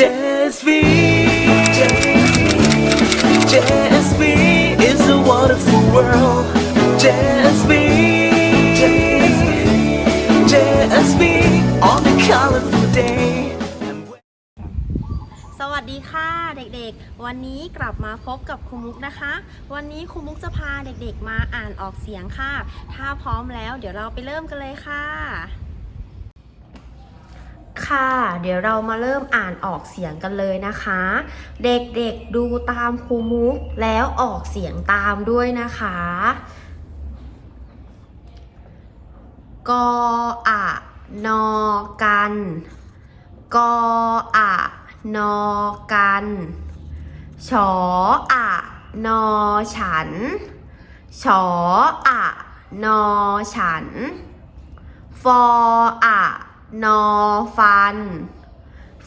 JSV JSV is a wonderful world JSV JSV on a colorful day สวัสดีค่ะเด็กๆ วันนี้กลับมาพบกับครูมุกนะคะ วันนี้ครูมุกจะพาเด็กๆมาอ่านออกเสียงค่ะ ถ้าพร้อมแล้วเดี๋ยวเราไปเริ่มกันเลยค่ะ ค่ะ เดี๋ยวเรามาเริ่มอ่านออกเสียงกันเลยนะคะ เด็กๆดูตามครูมุกแล้วออกเสียงตามด้วยนะคะ กออะนอกัน กออะนอกันชออะนอฉันชออะนอฉัน ฟออะ นอฟัน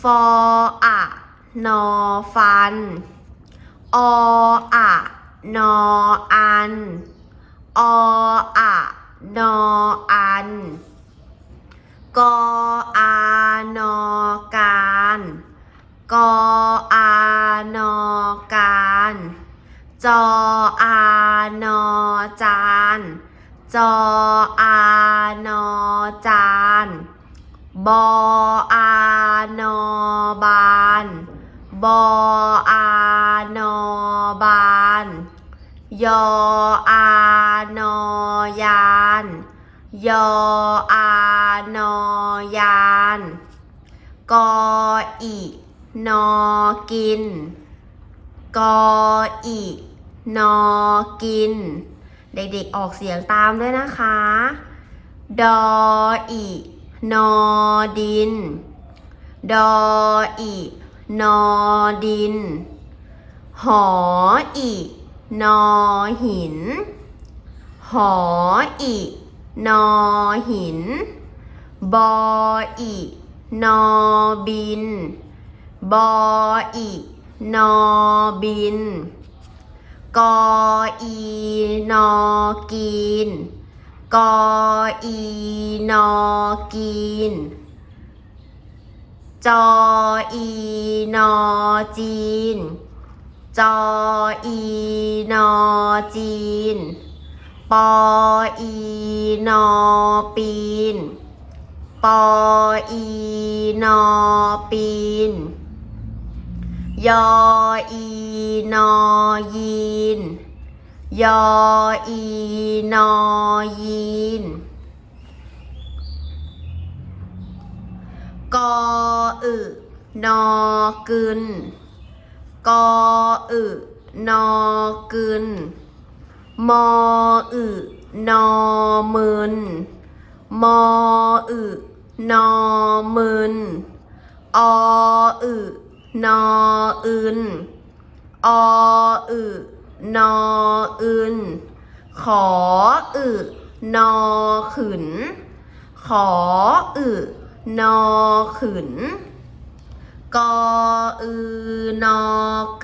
ฟออะนอฟัน ออะนออัน ออะนออัน กออานอการกออานอการจออานอจาน จออานอจาน บออานอบานบออานอบานยออานอยานยออานอยานกออินอกินกออินอกิน เด็กๆออกเสียงตามด้วยนะคะ ดออิ นอดิน ดออินอดิน หออินอหิน หออินอหิน บออินอบิน บออินอบิน กออีนอกีน กออีนอกีน จออีนอจีน จออีนอจีน ปออีนอปีน ปออีนอปีน ยออีนอยีน ยออีนอยีนกออึนอกึนกออึนอกึนมออึนอมึนมออึนอมึนออึนออึนออึ นออึน ขออึนอขึนขออึนอขึนกออือนอ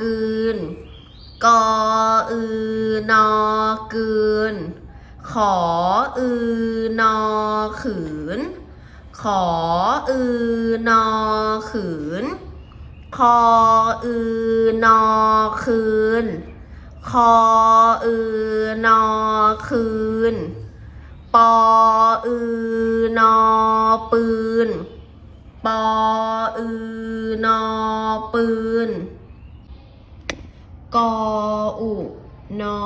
กืน กออือนอกืน ขออือนอขืน ขออือนอขืน คออือนอคืน คออือนอคืน ปออือนอปืน ปออือนอปืน กออุนอ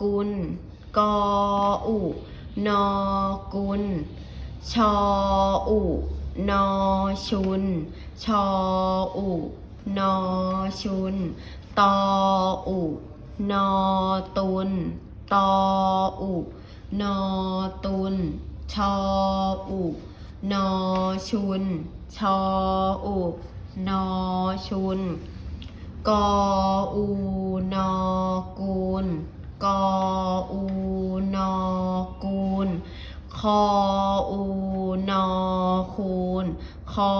กุล กออุนอกุล ชออุนอชุน ชออุนอชุน ตออุ นอตุนตออุนอตุน ชออุ นอชุน ชออุ นอชุน กออู นอกูล กออู นอกูล คออู นอคูณ คอ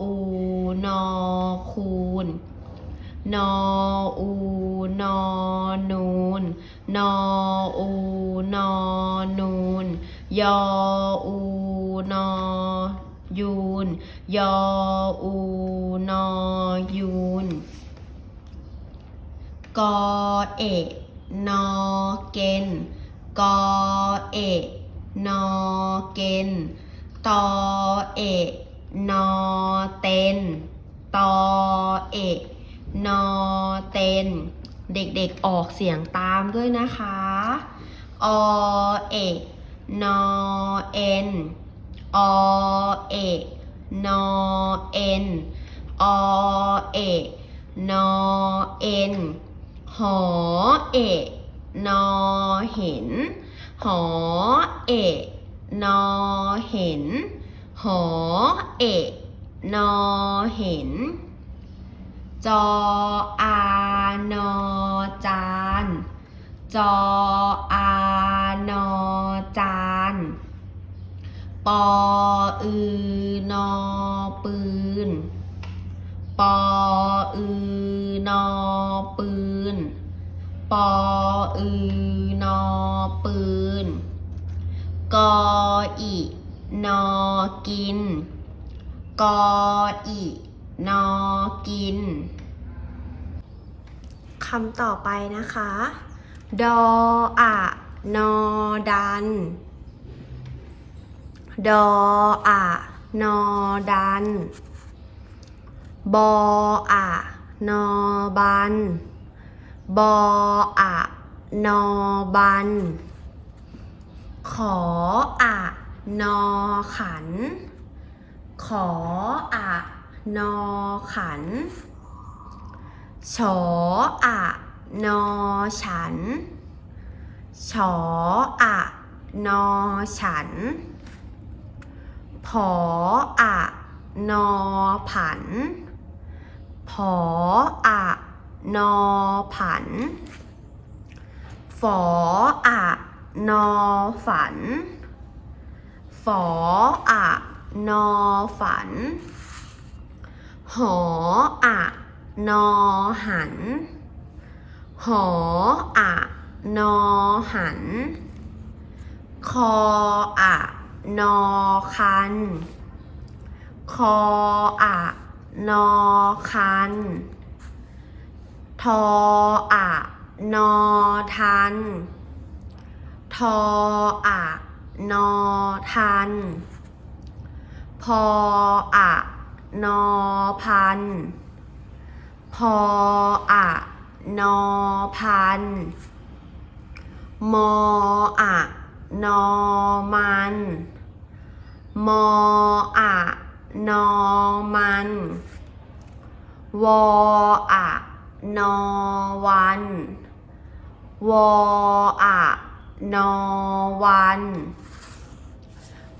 อู นอคูณ นออูนอนูนนออูนอนูนยออูนอยูนยออูนอยูนกอเอกนอเกนกอเอกนอเกนตอเอกนอเต็นตอเอก นอเตน เด็กๆออกเสียงตามด้วยนะคะ อเอกนอเอ็น อเอกนอเอ็น อเอกนอเอ็น หอเอกนอเห็น หอเอกนอเห็น หอเอกนอเห็น จออานอจาน จออานอจานปออือนอปืน ปออือนอปืน ปออือนอปืน กออีนอกิน กออี นอกินคำต่อไปนะคะ ดออะนอดัน ดออะนอดัน บออะนอบัน บออะนอบัน ขออะนอขัน ขออะ นอขันฉออะนอฉันฉออะนอฉัน ผออะนอผัน ผออะนอผัน ฝออะนอฝัน ฝออะนอฝัน หออะนอหัน หออะนอหัน คออะนอคัน คออะนอคัน ทออะนอทัน ทออะนอทัน พออะ นอพัน พออะนอพัน มออะนอมัน มออะนอมัน วออะนอวัน วออะนอวัน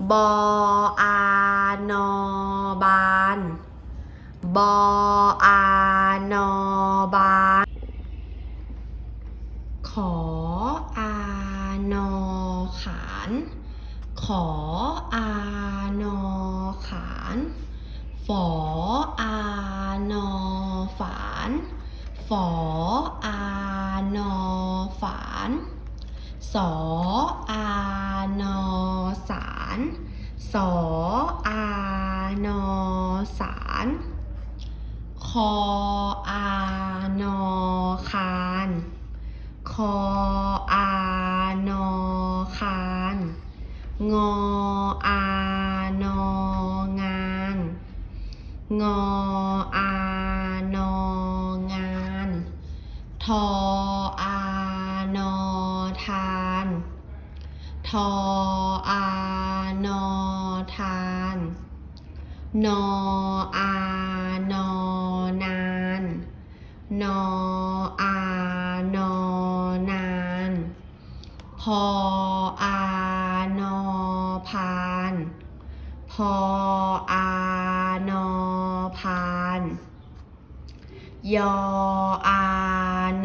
บออานอบานบออานอบาน ขออานอขาน ขออานอขาน ฝออานอฝาน ฝออานอฝาน สออานอสาร สออานอสาร คออานอคาน คออานอคาน งออานองาน งออานองาน ทออานอทาน ทออา นอทาน นออานอนาน นออานอนาน พออานอพาน พออานอพาน ยออา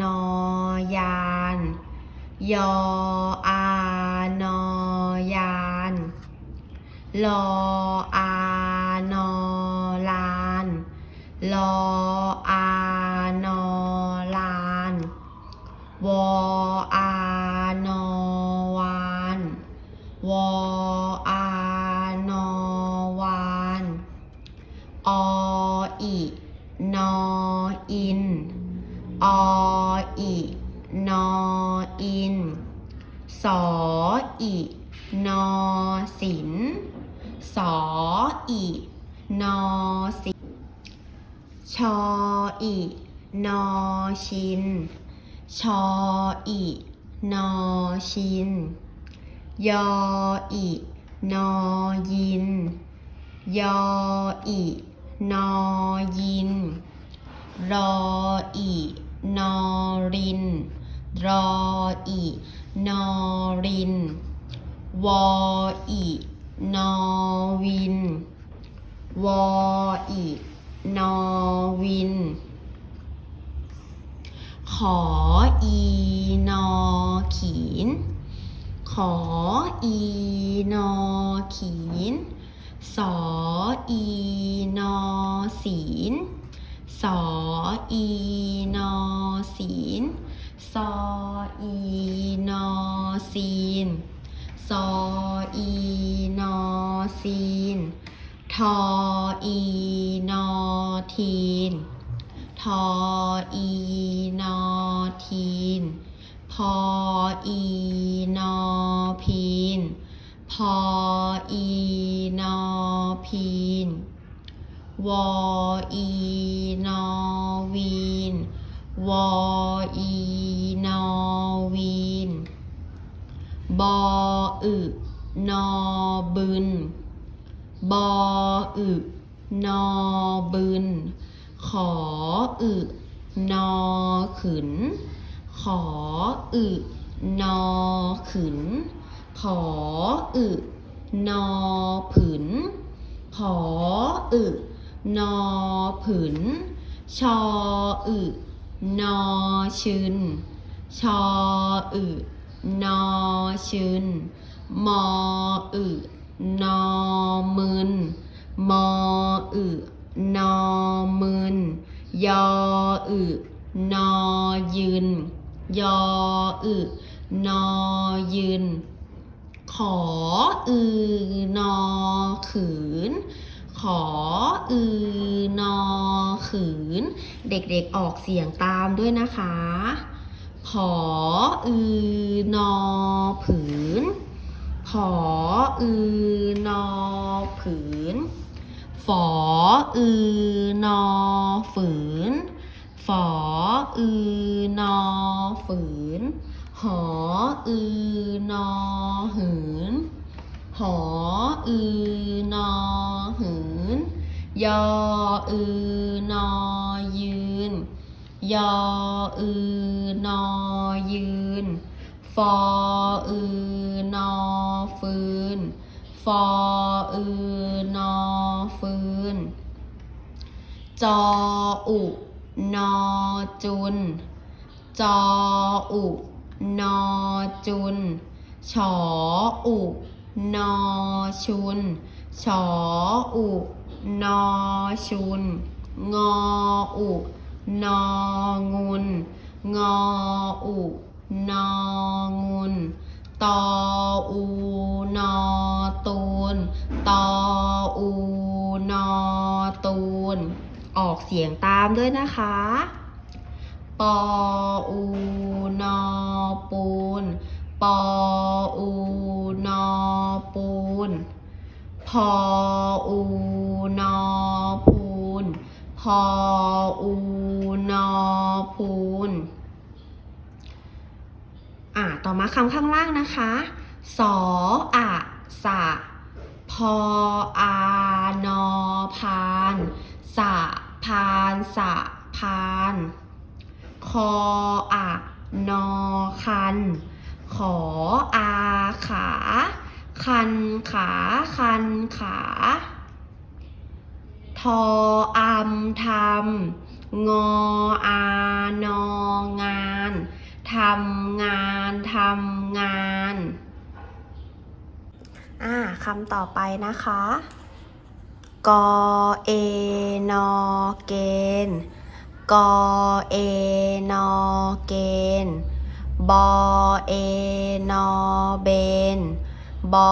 นอยาน ยออา ลออานอลานลออานอลานวออานอวานวออานอวานออีนออินออีนออินสออีนอสิน สออีนอสิน ชออีนอชิน ชอ อีนอชิน ยออีนอยิน ยออีนอยิน รออีนอริน รออีนอริน วออีนอวิน วออีนอวิน ขออีนอขีน ขออีนอขีน สออีนอศีลสออีนอศีลซออีนอซีนซออีนอซีนทออีนอทีน ทออีนอทีน พออีนอพีน พออีนอพีน วออีนอวีน วออีนอวีน บออึนอบึน บออึนอบึน ขออึนอขืน ขออึนอขืน ขออึนอผืน ขออึนอผืน ชออึนอชืน ชออึนอชืน มออึนอมึนมออึ นอมึนยออึนอยืน ยออึนอยืน ขออือนอขืน ขออือนอขืน เด็กๆออกเสียงตามด้วยนะคะ ขออือนอผืน ขออือนอผืน ฝออือนอฝืน ฝออือนอฝืน หออือนอหืน หออือนอหืน ยออือนอยืน ยออือนอยืน ฟออือนอฟืน ฟออือนอฟืน จออุนอจุน จออุนอจุน ฉออุนอชุน ฉออุนอชุน งออุนองุน งออุนองุน ตออูนอตูน ตออูนอตูน ออกเสียงตามด้วยนะคะ ปออูนอปูน ปออูนอปูน พออูนอพูน พออูนอพูน อ่าต่อมาคำข้างล่างนะคะ สออะสะพออานอพานสะพานสะพานคออะนอคัน ขออาขา คันขาคันขา ทออำทำงออานองาน ทำงานทำงานอ่าคำต่อไปนะคะ กอเอนอเกนกอเอนอเกนบอเอนอเบนบอ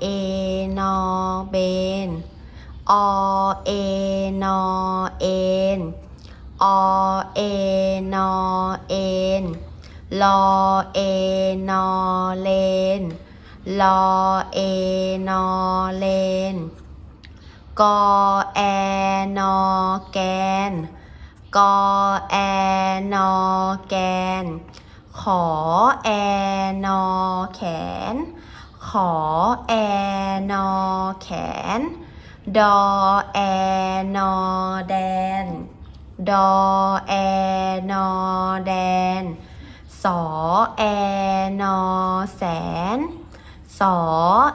เอนอเบนอเอนอเอนออเอนอเอน ลอเอนอเลนลอเอนอเลนกอแอนอแกนกอแอนอแกน ขอแอนอแขน ขอแอนอแขน ดอแอนอแดน ดอแอนอแดน สอแอนอแสน สอ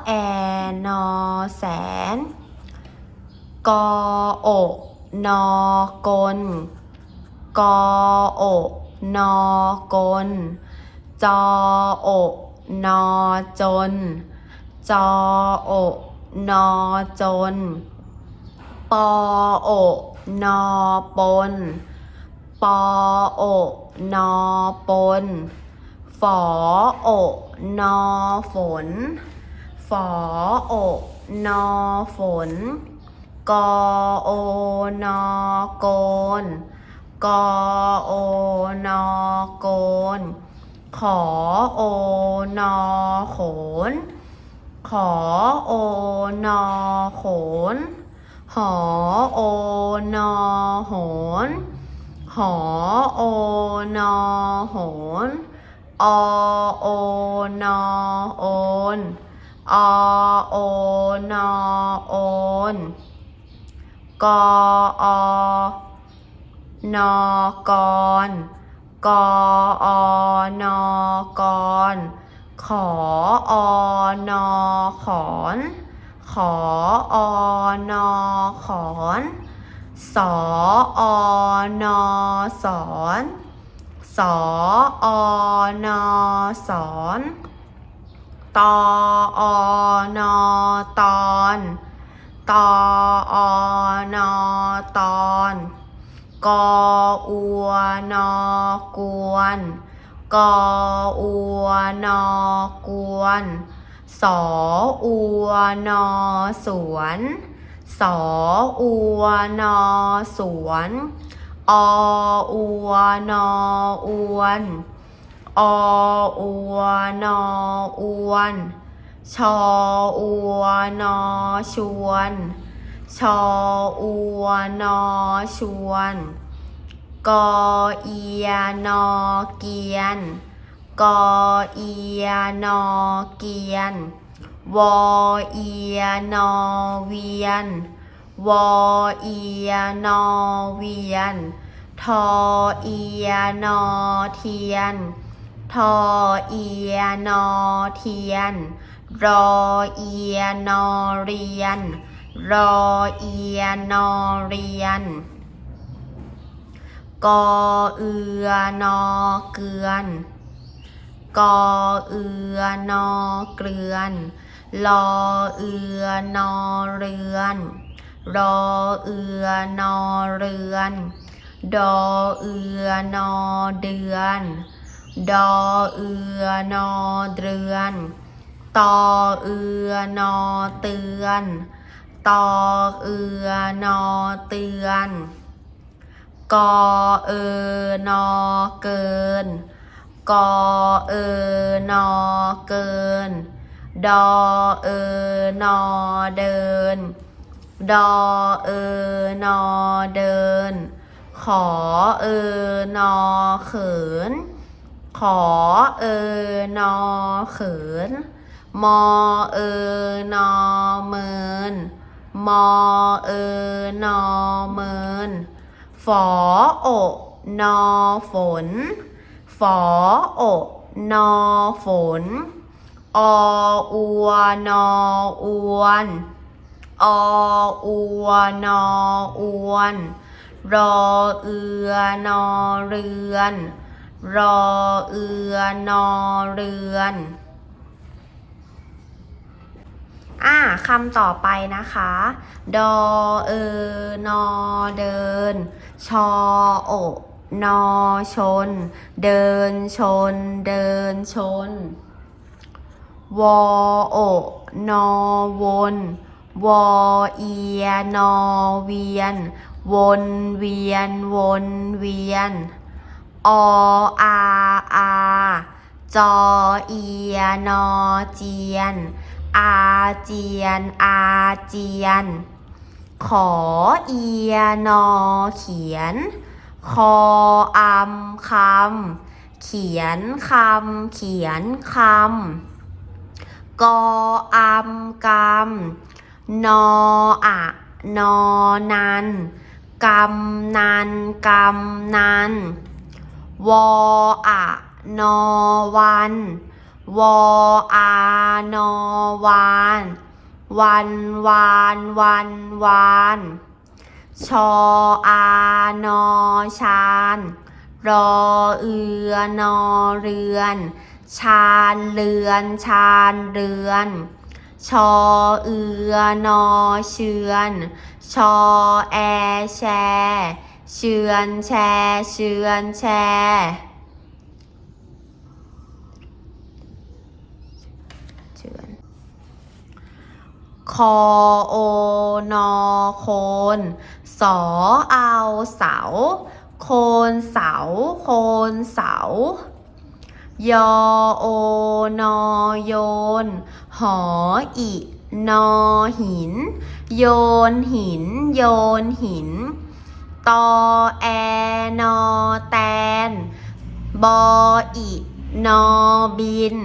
แอนอแสน กออนอกล กออนอกล จออนอจน จออนอจน ปออนอปน ปออ นอปน ฝอโอนอฝน ฝอโอนอฝน กอโอนอโกน กอโอนอโกน ขอโอนอโขน ขอโอนอโขน หอโอนอโหน หอโอนอโหนอโอนอโอนอโอนอโอนกออนอกรกออนอกรขออนอขอน ขออนอขอน สออนอสอนสออนอสอนตออนอตอนตออนอตอนกออัวนอกวนกออัวนอกวน สออัวนอสวน สออัวนอสวนออัวนออวนออัวนออวนชออัวนอชวนชออัวนอชวนกอเอียนอเกียนกอเอียนอเกียน วอเอียนอเวียน วอเอียนอเวียน ทอเอียนอเทียน ทอเอียนอเทียน รอเอียนอเรียน รอเอียนอเรียน กอเอือนอเกือน กอเอือนอเกลือน ลอเอือนอเรือนรอเอือนอเรือนดอเอือนอเดือนดอเอือนอเดือนตอเอือนอเตือนตอเอือนอเตือนกอเออนอเกินกอเออนอเกิน ดอเออนอเดิน ดอเออนอเดิน ขอเออนอเขิน ขอเออนอเขิน มอเออนอเมิน มอเออนอเมิน ฝออกนอฝน ฝออกนอฝน ออัวนออวนออัวนออวนรอเอือนอเรือนรอเอือนอเรือนอ่าคำต่อไปนะคะ ดอเออนอเดิน ชออนอชน เดินชน เดินชน วอโอนอวนวอเอียนอเวียน วนเวียน วนเวียน ออาอาจอเอียนอเจียน อาเจียน อาเจียน ขอเอียนอเขียน คออำคำ เขียนคำ เขียนคำ กออำกำนออะนอนันกำนันกำนันวออะนอวันวออานอวานวันวานวันวานชออานอชานรอเอือนอเรือน ชานเรือนชานเรือน ชอเอือนอเชือน ชอแอแชเชือนแชเชือนแชเชือนคอโอนอโคนสอเอาเสา โคนเสา โคนเสา ยอโอนอโยน หออินอหิน โยนหิน โยนหิน ตอแอนอแตน บออินอบิน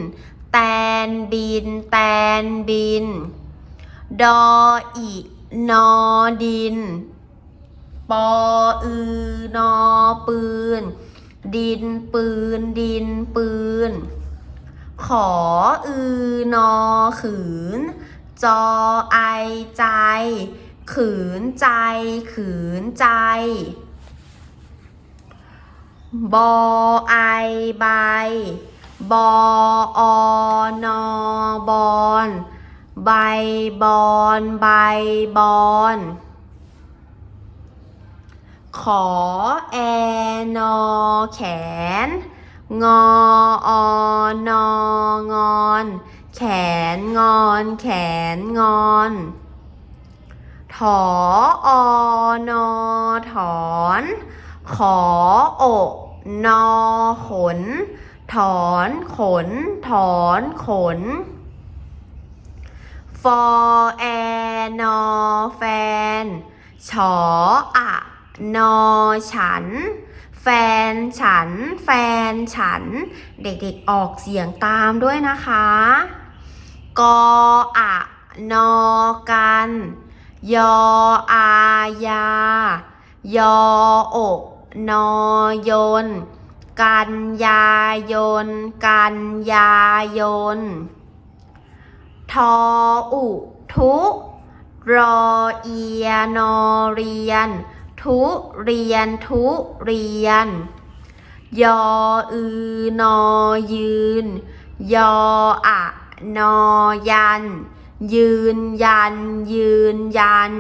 แตนบิน แตนบิน ดออินอดิน ปออือนอปืน ดินปืน ดินปืน ขออือนอขืน จอไอใจ ขืนใจ ขืนใจ บอไอใบบออนอบอน ใบบอน ใบบอน ขอแอนอแขน งออนองอน แขนงอนแขนงอนถออนอถอน ขออกนอขน ถอนขน ถอนขนฟอแอนอแฟน ชออะ นอฉัน แฟนฉัน แฟนฉัน เด็กๆออกเสียงตามด้วยนะคะ กออะนอกัน ยออายา ยออกนอยน กันยายน กันยายน ทออุทุรอเอียนอเรียน ทุเรียนทุเรียน ยออือนอยืน ยออะนอยัน ยืนยัน ยืนยัน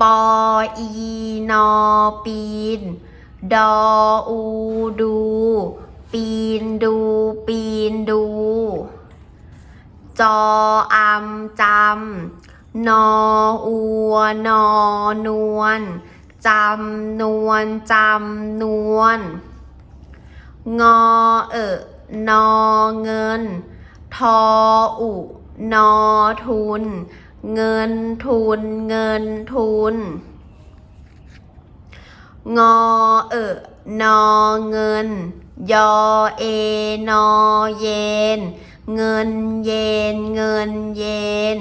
ปออีนอปีน ดออูดู ปีนดู ปีนดู จออำจำ นออัวนอนวลจำนวลจำนวลงอเอะนอเงิน ทออุนอทุน เงินทุนเงินทุน งอเอะนอเงิน ยอเอนอเยน เงินเยนเงินเยน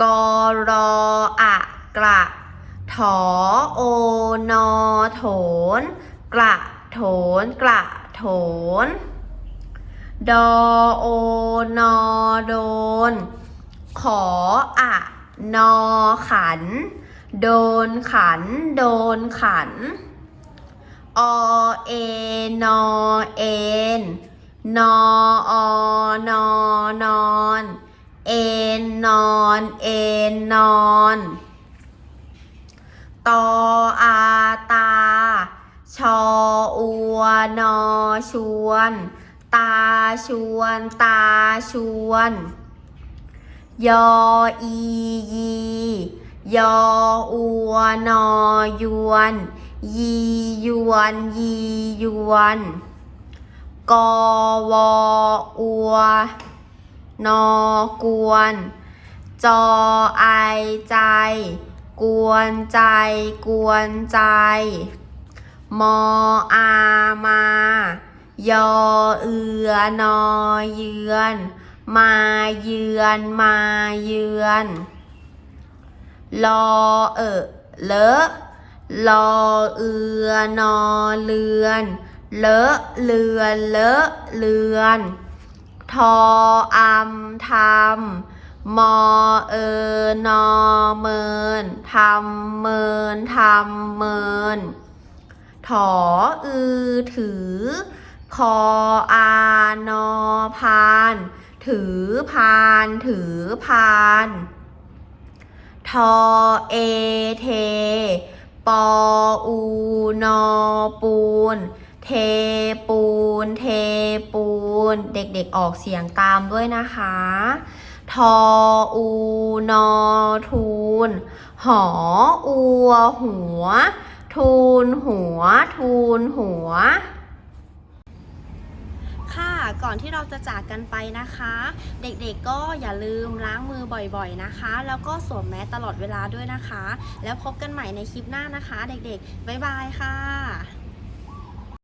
กรออะกระถอโอนอโถน กระโถนกระโถน ดอโอนอโดน ขออะนอขัน โดนขัน โดนขัน อเอนอเอน นออนอนอน เอ็นนอนเอ็นนอนตออาตา ชออัวนอชวน ตาชวนตาชวน ยออียียออัวนอยวน ยียวนยียวน กอวออัว นอกวน จอไอใจ กวนใจ กวนใจ มออามายอเอือนอเยือน มาเยือนมาเยือนลอเอะเลอะลอเอือนอเลือน เลอะเลือนเลอะเลือน ทออำทำมอเออนอเมินทำเมินทำเมินถออือถือ พออานอพานถือพานถือพานทอเอเท ปออูนอปูน เทปูน เทปูน เด็กๆออกเสียงตามด้วยนะคะ ทออูนอทูน หออัวหัว ทูนหัว ทูนหัว ค่ะก่อนที่เราจะจากกันไปนะคะ เด็กๆก็อย่าลืมล้างมือบ่อยๆนะคะ แล้วก็สวมแมสตลอดเวลาด้วยนะคะ แล้วพบกันใหม่ในคลิปหน้านะคะ เด็กๆบ๊ายบายค่ะ